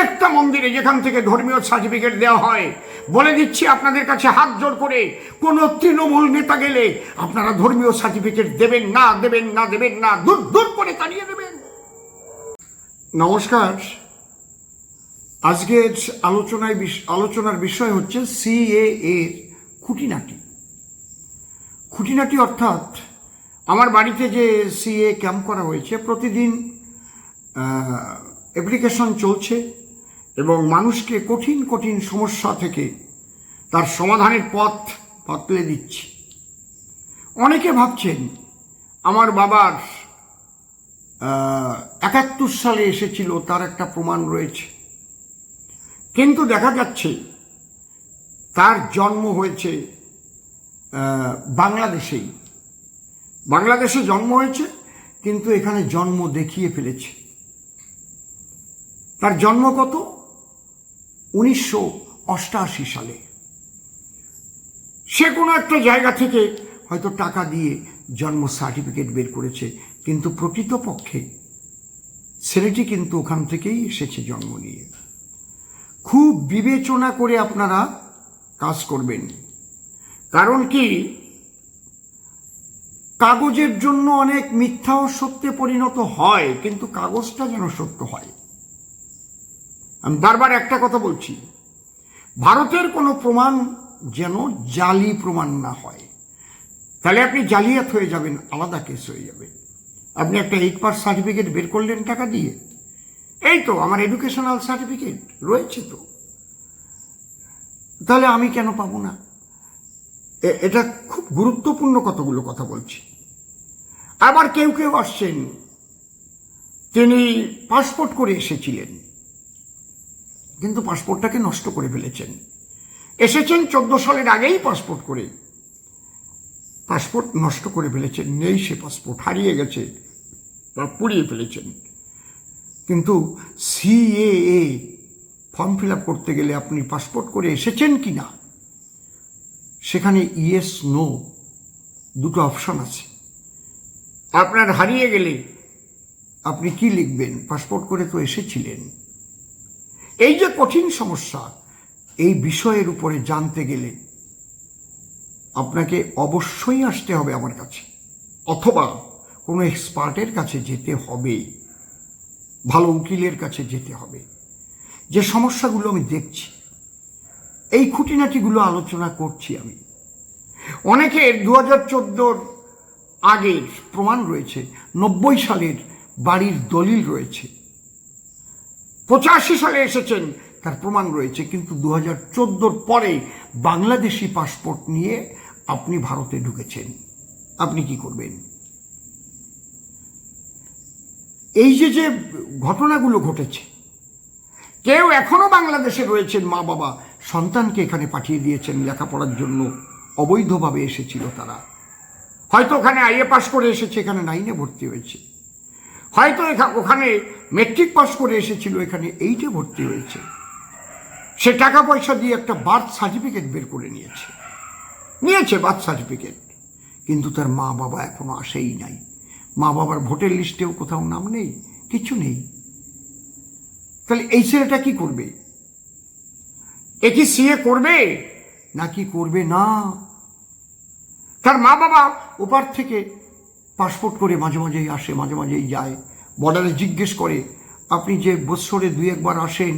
প্রত্যেকটা মন্দিরে যেখান থেকে ধর্মীয় সার্টিফিকেট দেওয়া হয়, বলে দিচ্ছি আপনাদের কাছে হাত জোর করে, কোনো তৃণমূল নেতা গেলে আপনারা ধর্মীয় সার্টিফিকেট দেবেন না দেবেন না দেবেন না, দূর দূর করে তাড়িয়ে দেবেন। নমস্কার। আজকের আলোচনায় আলোচনার বিষয় হচ্ছে সিএ এর খুঁটিনাটি। খুঁটিনাটি অর্থাৎ আমার বাড়িতে যে সিএ ক্যাম্প করা হয়েছে, প্রতিদিন অ্যাপ্লিকেশন চলছে। এবং মানুষকে কঠিন কঠিন সমস্যা থেকে তার সমাধানের পথ পাতলে দিচ্ছে। অনেকে ভাবছেন, আমার বাবার একাত্তর সালে এসেছিল, তার একটা প্রমাণ রয়েছে। কিন্তু দেখা যাচ্ছে, তার জন্ম হয়েছে বাংলাদেশেই। বাংলাদেশে জন্ম হয়েছে, কিন্তু এখানে জন্ম দেখিয়ে ফেলেছে। তার জন্ম কত? উনিশশো অষ্টআশি সালে। সে কোনো একটা জায়গা থেকে হয়তো টাকা দিয়ে জন্ম সার্টিফিকেট বের করেছে, কিন্তু প্রকৃতপক্ষে ছেলেটি কিন্তু ওখান থেকেই এসেছে জন্ম নিয়ে। খুব বিবেচনা করে আপনারা কাজ করবেন। কারণ কি? কাগজের জন্য অনেক মিথ্যাও সত্যে পরিণত হয়, কিন্তু কাগজটা যেন সত্য হয়। আমি বারবার একটা কথা বলছি। ভারতের কোনো প্রমাণ যেন জালি প্রমাণ না হয়। তাহলে আপনি জালিয়াত হয়ে যাবেন, আলাদা কেস হয়ে যাবে। আপনি একটা এইট পাস সার্টিফিকেট বের করলেন টাকা দিয়ে। এই তো, আমার এডুকেশনাল সার্টিফিকেট রয়েছে তো। তাহলে আমি কেন পাবো না? এটা খুব গুরুত্বপূর্ণ কতগুলো কথা বলছি। আবার কেউ কেউ আসছেন, তিনি পাসপোর্ট করে এসেছিলেন। কিন্তু পাসপোর্টটাকে নষ্ট করে ফেলেছেন। এসেছেন চোদ্দ সালের আগেই পাসপোর্ট করে। পাসপোর্ট নষ্ট করে ফেলেছেন, নেই সে পাসপোর্ট, হারিয়ে গেছে বা পুড়িয়ে ফেলেছেন। কিন্তু সিএএ ফর্ম ফিল আপ করতে গেলে আপনি পাসপোর্ট করে এসেছেন কি না? সেখানে ইয়েস, নো দুটো অপশন আছে। আপনার হারিয়ে গেলে আপনি কি লিখবেন? পাসপোর্ট করে তো এসেছিলেন। এই যে কঠিন সমস্যা, এই বিষয়ের উপরে জানতে গেলে আপনাকে অবশ্যই আসতে হবে আমার কাছে, অথবা কোনো এক্সপার্টের কাছে যেতে হবে, ভালো উকিলের কাছে যেতে হবে। যে সমস্যাগুলো আমি দেখছি, এই খুঁটিনাটিগুলো আলোচনা করছি আমি। অনেকের দু হাজার চোদ্দোর আগের প্রমাণ রয়েছে, নব্বই সালের বাড়ির দলিল রয়েছে। পঁচাশি সালে এসেছেন, তার প্রমাণ রয়েছে, কিন্তু দু হাজার চোদ্দোর পরে বাংলাদেশি পাসপোর্ট নিয়ে আপনি ভারতে ঢুকেছেন। আপনি কি করবেন? এই যে যে ঘটনাগুলো ঘটেছে, কেউ এখনও বাংলাদেশে রয়েছেন, মা বাবা, সন্তানকে এখানে পাঠিয়ে দিয়েছেন লেখাপড়ার জন্য, অবৈধভাবে এসেছিল তারা। হয়তো ওখানে আইএ পাস করে এসেছে, এখানে নাইনে ভর্তি হয়েছে। হয়তো ওখানে মেট্রিক পাস করে এসেছিল, এখানে এইটে ভর্তি হয়েছে। সে টাকা পয়সা দিয়ে একটা বার্থ সার্টিফিকেট বের করে নিয়েছে। নিয়েছে বার্থ সার্টিফিকেট। কিন্তু তার মা বাবা এখনও আসেই নাই। মা বাবার ভোটের লিস্টেও কোথাও নাম নেই, কিছু নেই। তাহলে এই ছেলেটা কি করবে? এ কি সিএ করবে, নাকি করবে না? তার মা বাবা ওপার থেকে পাসপোর্ট করে মাঝে মাঝেই আসে, মাঝে মাঝেই যায়। বর্ডারে জিজ্ঞেস করে, আপনি যে বৎসরে দুই একবার আসেন,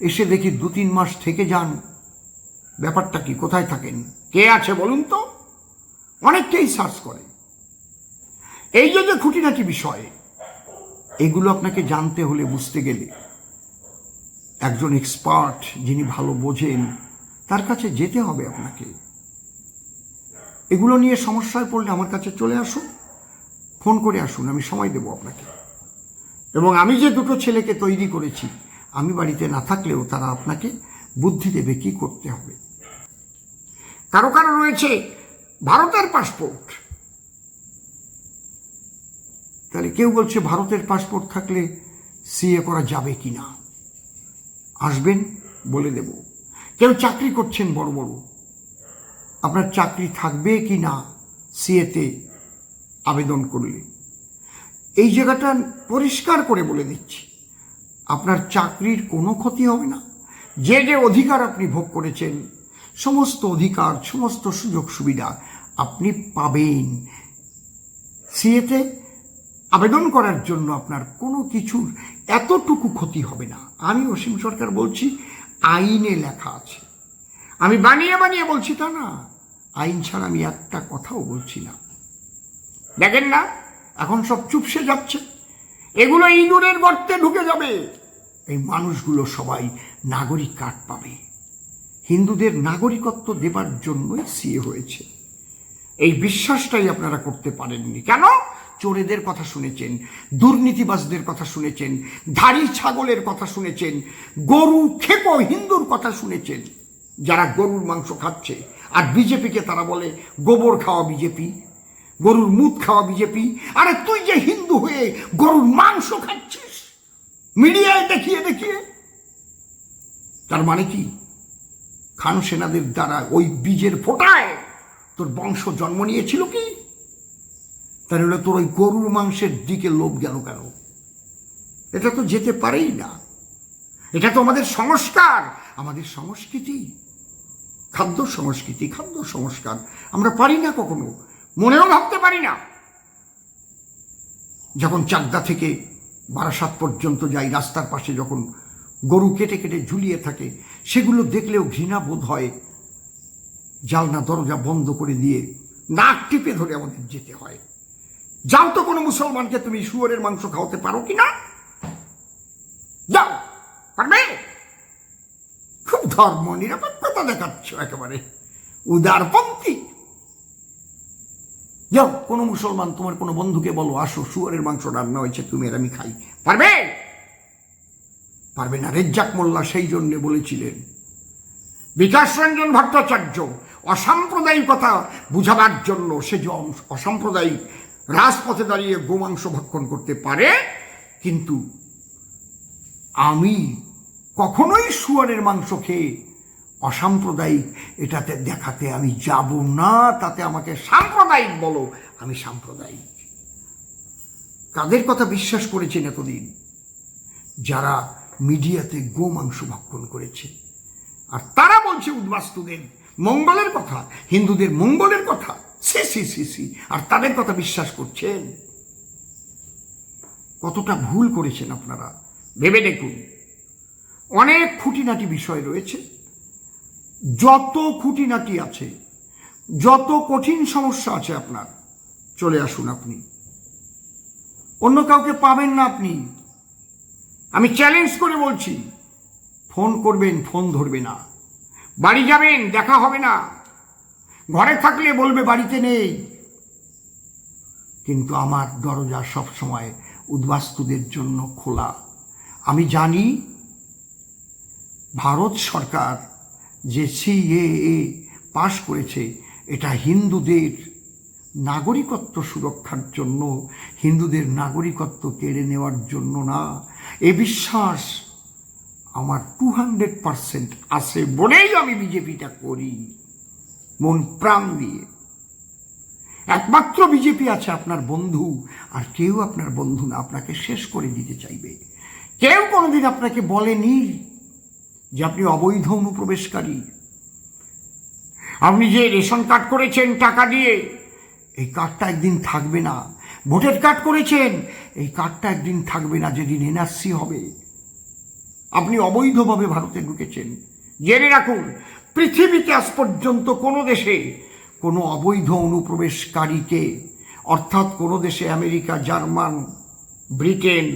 এসে দেখি দু তিন মাস থেকে যান। ব্যাপারটা কি, কোথায় থাকেন? কে আছে বলুন তো? অনেককেই সার্চ করে। এই যে যে খুঁটিনাটি বিষয়, এগুলো আপনাকে জানতে হলে বুঝতে গেলে একজন এক্সপার্ট যিনি ভালো বোঝেন, তার কাছে যেতে হবে আপনাকে। এগুলো নিয়ে সমস্যায় পড়লে আমার কাছে চলে আসুন। ফোন করে আসুন, আমি সময় দেব আপনাকে। এবং আমি যে দুটো ছেলেকে তৈরি করেছি, আমি বাড়িতে না থাকলেও তারা আপনাকে বুদ্ধি দেবে কি করতে হবে। কারও কারও রয়েছে ভারতের পাসপোর্ট। তাহলে কেউ বলছে ভারতের পাসপোর্ট থাকলে সিএ করা যাবে কি না? আসবেন, বলে দেব। কেউ চাকরি করছেন বড় বড়। আপনার চাকরি থাকবে কি না সিএতে আবেদন করলে। এই জায়গাটা পরিষ্কার করে বলে দিচ্ছি, আপনার চাকরির কোনো ক্ষতি হবে না। যে যে অধিকার আপনি ভোগ করেছেন, সমস্ত অধিকার, সমস্ত সুযোগ সুবিধা আপনি পাবেন। সিএতে আবেদন করার জন্য আপনার কোনো কিছুর এতটুকু ক্ষতি হবে না। আমি অসীম সরকার বলছি, আইনে লেখা আছে। আমি বানিয়ে বানিয়ে বলছি তা না। আইন ছাড়া আমি একটা কথাও বলছি না। দেখেন না, এখন সব চুপসে যাচ্ছে। এগুলো ইঁদুরের গর্তে ঢুকে যাবে। এই মানুষগুলো সবাই নাগরিক কার্ড পাবে। হিন্দুদের নাগরিকত্ব দেবার জন্যই সিএ হয়েছে। এই বিশ্বাসটাই আপনারা করতে পারেননি। কেন? চোরেদের কথা শুনেছেন, দুর্নীতিবাজদের কথা শুনেছেন, ধাড়ি ছাগলের কথা শুনেছেন, গরু খেপো হিন্দুর কথা শুনেছেন। যারা গরুর মাংস খাচ্ছে, আর বিজেপিকে তারা বলে, গোবর খাওয়া বিজেপি। গরুর মুখ খাওয়া বিজেপি। আরে তুই যে হিন্দু হয়ে গরুর মাংস খাচ্ছিস, মিডিয়ায় দেখিয়ে দেখিয়ে। তার মানে কি? খান সেনাদের দ্বারা ওই বীজের ফোটায় তোর বংশ জন্ম নিয়েছিল কি? তাহলে তোর ওই গরুর মাংসের দিকে লোভ গেল কেন? এটা তো যেতে পারেই না। এটা তো আমাদের সংস্কার। আমাদের সংস্কৃতি। খাদ্য সংস্কৃতি, খাদ্য সংস্কার। আমরা পারি না কখনো। মনেও ভাবতে পারি না। যখন চাকদা থেকে বারাসাত পর্যন্ত যাই, রাস্তার পাশে যখন গরু কেটে কেটে ঝুলিয়ে থাকে, সেগুলো দেখলেও ঘৃণা বোধ হয়, জালনা দরজা বন্ধ করে দিয়ে নাক টিপে ধরে আমাদের যেতে হয়। যাও তো কোনো মুসলমানকে তুমি শুয়োরের মাংস খাওয়াতে পারো কি না? যাও, পারবে? খুব ধর্ম নিরপেক্ষতা দেখাচ্ছ একেবারে। উদারপন্থী। যাও, কোনো মুসলমান তোমার কোনো বন্ধুকে বলো, আসো, শুয়ারের মাংস রান্না হয়েছে, তুমি আর আমি খাই। পারবে? পারবে না, রেজ্জাক মোল্লা সেই জন্য বলেছিলেন। বিকাশ রঞ্জন ভট্টাচার্য অসাম্প্রদায়িকতা বুঝাবার জন্য সে যে অসাম্প্রদায়িক রাজপথে দাঁড়িয়ে গোমাংস ভক্ষণ করতে পারে, কিন্তু আমি কখনোই শুয়ারের মাংস খেয়ে অসাম্প্রদায়িক, এটাতে দেখাতে আমি যাব না, তাতে আমাকে সাম্প্রদায়িক বলো, আমি সাম্প্রদায়িক। কাদের কথা বিশ্বাস করেছেন এতদিন? যারা মিডিয়াতে গোমাংস ভক্ষণ করেছে। আর তারা বলছে উদ্বাস্তুদের মঙ্গলের কথা, হিন্দুদের মঙ্গলের কথা। সি সি সি সি, আর তাদের কথা বিশ্বাস করছেন? কতটা ভুল করেছেন আপনারা? ভেবে দেখুন। অনেক খুঁটিনাটি বিষয় রয়েছে। যত খুঁটিনাটি আছে, যত কঠিন সমস্যা আছে আপনার, চলে আসুন আপনি। অন্য কাউকে পাবেন না আপনি। আমি চ্যালেঞ্জ করে বলছি ফোন করবেন ফোন ধরবে না। বাড়ি যাবেন, দেখা হবে না। ঘরে থাকলে বলবে, বাড়িতে নেই। কিন্তু আমার দরজা সব সময় উদ্বাস্তুদের জন্য খোলা। আমি জানি, ভারত সরকার যে সিএএ পাশ করেছে, এটা হিন্দুদের নাগরিকত্ব সুরক্ষার জন্য, হিন্দুদের নাগরিকত্ব কেড়ে নেওয়ার জন্য না। এ বিশ্বাস আমার টু হান্ড্রেড পারসেন্ট আছে বলেই আমি বিজেপিটা করি। মন প্রাণ দিয়ে। একমাত্র বিজেপি আছে আপনার বন্ধু, আর কেউ আপনার বন্ধু না, আপনাকে শেষ করে দিতে চাইবে। কেউ কোনোদিন আপনাকে বলেনি যে আপনি অবৈধ অনুপ্রবেশকারী। আপনি যে রেশন কার্ড করেছেন টাকা দিয়ে, এই কার্ডটা একদিন থাকবে না। ভোটের কার্ড করেছেন, এই কার্ডটা একদিন থাকবে না, যেদিন এনআরসি হবে। আপনি অবৈধভাবে ভারতে ঢুকেছেন। জেনে রাখুন, পৃথিবীতে আজ পর্যন্ত কোনো দেশে কোনো অবৈধ অনুপ্রবেশকারীকে, অর্থাৎ কোনো দেশে America, German, Britain,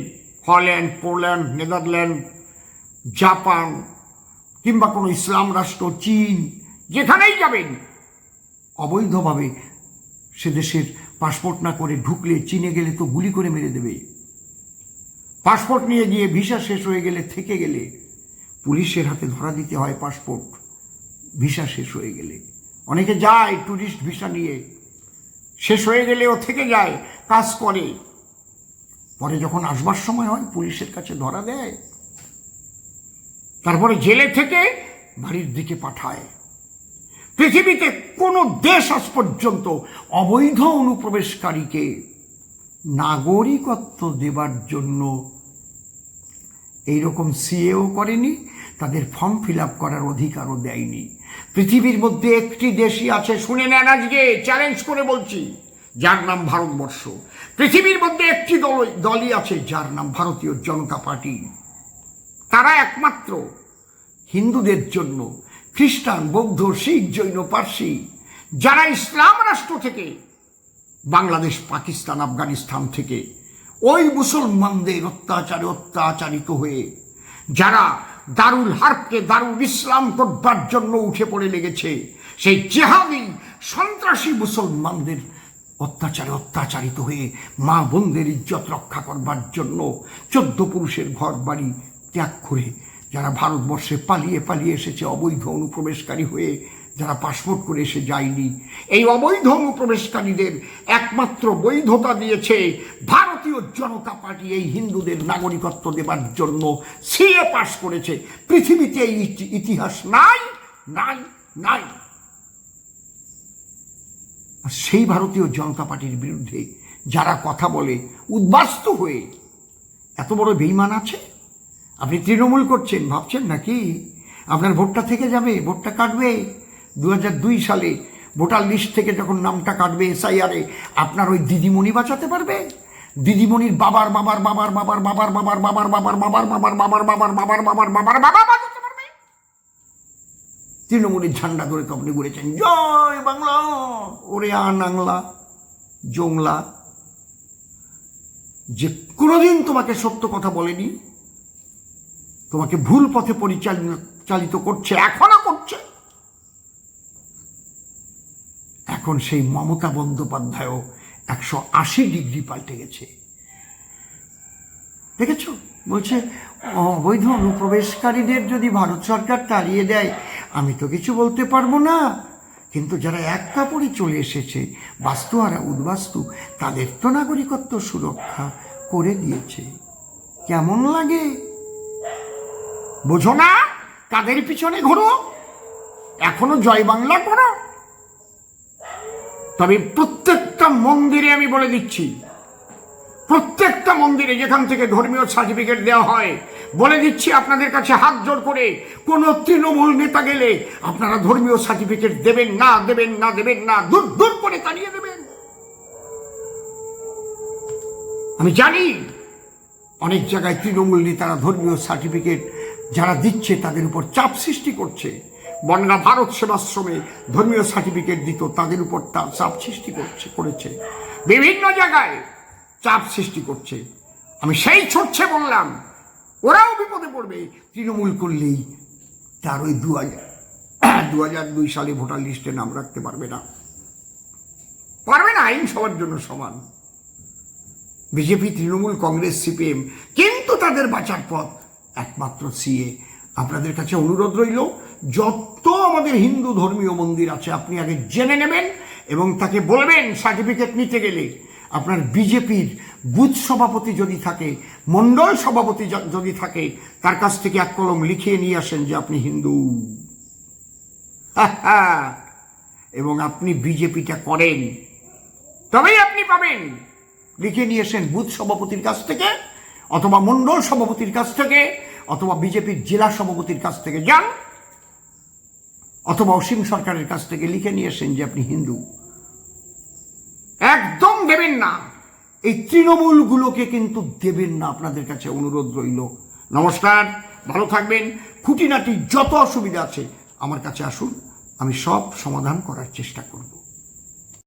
Holland, Poland, Netherland, Japan কিংবা কোনো ইসলাম রাষ্ট্র, চীন, যেখানেই যাবেন, অবৈধভাবে সে দেশের পাসপোর্ট না করে ঢুকলে চীনে গেলে তো গুলি করে মেরে দেবে। পাসপোর্ট নিয়ে গিয়ে ভিসা শেষ হয়ে গেলে থেকে গেলে পুলিশের হাতে ধরা দিতে হয় পাসপোর্ট, ভিসা শেষ হয়ে গেলে। অনেকে যায় ট্যুরিস্ট ভিসা নিয়ে, শেষ হয়ে গেলে ও থেকে যায়, কাজ করে। পরে যখন আসবার সময় হয়, পুলিশের কাছে ধরা দেয়। তারপরে জেলে থেকে বাড়ির দিকে পাঠায়। পৃথিবীতে কোনো দেশ আজ পর্যন্ত অবৈধ অনুপ্রবেশকারীকে নাগরিকত্ব দেবার জন্য এইরকম সিএও করেনি, তাদের ফর্ম ফিল আপ করার অধিকারও দেয়নি। পৃথিবীর মধ্যে একটি দেশই আছে, শুনে নেন আজকে, চ্যালেঞ্জ করে বলছি, যার নাম ভারতবর্ষ। পৃথিবীর মধ্যে একটি দল দলই আছে, যার নাম ভারতীয় জনতা পার্টি। তারা একমাত্র হিন্দুদের জন্য, খ্রিস্টান, বৌদ্ধ, শিখ, জৈন, পার্সি, যারা ইসলাম রাষ্ট্র থেকে, বাংলাদেশ, পাকিস্তান, আফগানিস্তান থেকে ওই মুসলমানদের অত্যাচারে অত্যাচারিত হয়ে, যারা দারুল হার্বকে দারুল ইসলাম করবার জন্য উঠে পড়ে লেগেছে, সেই জেহাদি, সন্ত্রাসী মুসলমানদের অত্যাচারে অত্যাচারিত হয়ে মা বোনদের ইজ্জত রক্ষা করবার জন্য চোদ্দ পুরুষের ঘর বাড়ি ত্যাগ করে যারা ভারতবর্ষে পালিয়ে পালিয়ে এসেছে, অবৈধ অনুপ্রবেশকারী হয়ে যারা পাসপোর্ট করে এসে যায়নি, এই অবৈধ অনুপ্রবেশকারীদের একমাত্র বৈধতা দিয়েছে ভারতীয় জনতা পার্টি, এই হিন্দুদের নাগরিকত্ব দেবার জন্য সিএ পাশ করেছে। পৃথিবীতে এই ইতিহাস নাই নাই নাই। আর সেই ভারতীয় জনতা পার্টির বিরুদ্ধে যারা কথা বলে, উদ্বাস্ত হয়ে এত বড় বেইমান আছে? আপনি তৃণমূল করছেন ভাবছেন নাকি আপনার ভোটটা থেকে যাবে ভোটটা কাটবে দু সালে ভোটার লিস্ট থেকে যখন নামটা কাটবে এসআইআরে আপনার ওই দিদিমণি বাঁচাতে পারবে দিদিমণির বাবার বাবার বাবার বাবার বাবার বাবার বাবার বাবার বাবার বাবার বাবার বাবার বাবার বাবার বাবার বাবা বাঁচাতে পারবে তৃণমূলের ঝান্ডা ধরে তো আপনি ঘুরেছেন জয় বাংলা ওরে আনাংলা জংলা যে কোনোদিন তোমাকে সত্য কথা বলেনি তোমাকে ভুল পথে পরিচালিত করছে এখনও করছে। এখন সেই মমতা বন্দ্যোপাধ্যায়ও একশো আশি ডিগ্রি পাল্টে গেছে। দেখেছ? বলছে, অবৈধ অনুপ্রবেশকারীদের যদি ভারত সরকার তাড়িয়ে দেয়, আমি তো কিছু বলতে পারব না। কিন্তু যারা এক কাপড়ে চলে এসেছে, বাস্তু আর উদ্বাস্তু, তাদের তো নাগরিকত্ব সুরক্ষা করে দিয়েছে। কেমন লাগে? বোঝো না, কাদের পিছনে ঘোরো? এখনও জয় বাংলা করো। তবে প্রত্যেকটা মন্দিরে আমি বলে দিচ্ছি, প্রত্যেকটা মন্দিরে যেখান থেকে ধর্মীয় সার্টিফিকেট দেওয়া হয়, বলে দিচ্ছি আপনাদের কাছে হাত জোর করে, কোন তৃণমূল নেতা গেলে আপনারা ধর্মীয় সার্টিফিকেট দেবেন না দেবেন না দেবেন না, দূর দূর করে তাড়িয়ে দেবেন। আমি জানি অনেক জায়গায় তৃণমূল নেতারা ধর্মীয় সার্টিফিকেট যারা দিচ্ছে তাদের উপর চাপ সৃষ্টি করছে। বনগা ভারত সেবাশ্রমে ধর্মীয় সার্টিফিকেট দিত, তাদের উপর চাপ সৃষ্টি করছে, করেছে। বিভিন্ন জায়গায় চাপ সৃষ্টি করছে। আমি সেই ছড়ছে বললাম, ওরাও বিপদে পড়বে। তৃণমূল করলেই তার ওই দু হাজার দু হাজার দুই সালে ভোটার লিস্টে নাম রাখতে পারবে না। পারবে না, আইন সবার জন্য সমান। বিজেপি, তৃণমূল, কংগ্রেস, সিপিএম, কিন্তু তাদের বাঁচার পথ একমাত্র সিএ। আপনাদের কাছে অনুরোধ রইল, যত আমাদের হিন্দু ধর্মীয় মন্দির আছে, আপনি আগে জেনে নেবেন এবং তাকে বলবেন, সার্টিফিকেট নিতে গেলে। আপনার বিজেপির বুথ সভাপতি যদি থাকে, মণ্ডল সভাপতি যদি থাকে, তার কাছ থেকে এক কলম লিখিয়ে নিয়ে আসেন যে আপনি হিন্দু। এবং আপনি বিজেপিটা করেন। তবেই আপনি পাবেন। লিখে নিয়ে এসেন বুথ সভাপতির কাছ থেকে অথবা মণ্ডল সভাপতির কাছ থেকে, অথবা বিজেপির জেলা সভাপতির কাছ থেকে যান, অথবা অসীম সরকারের কাছ থেকে লিখে নিয়ে এসেন যে আপনি হিন্দু। একদম দেবেন না। এই তৃণমূলগুলোকে কিন্তু দেবেন না আপনাদের কাছে অনুরোধ রইল। নমস্কার, ভালো থাকবেন। খুঁটিনাটি যত অসুবিধা আছে আমার কাছে আসুন, আমি সব সমাধান করার চেষ্টা করব।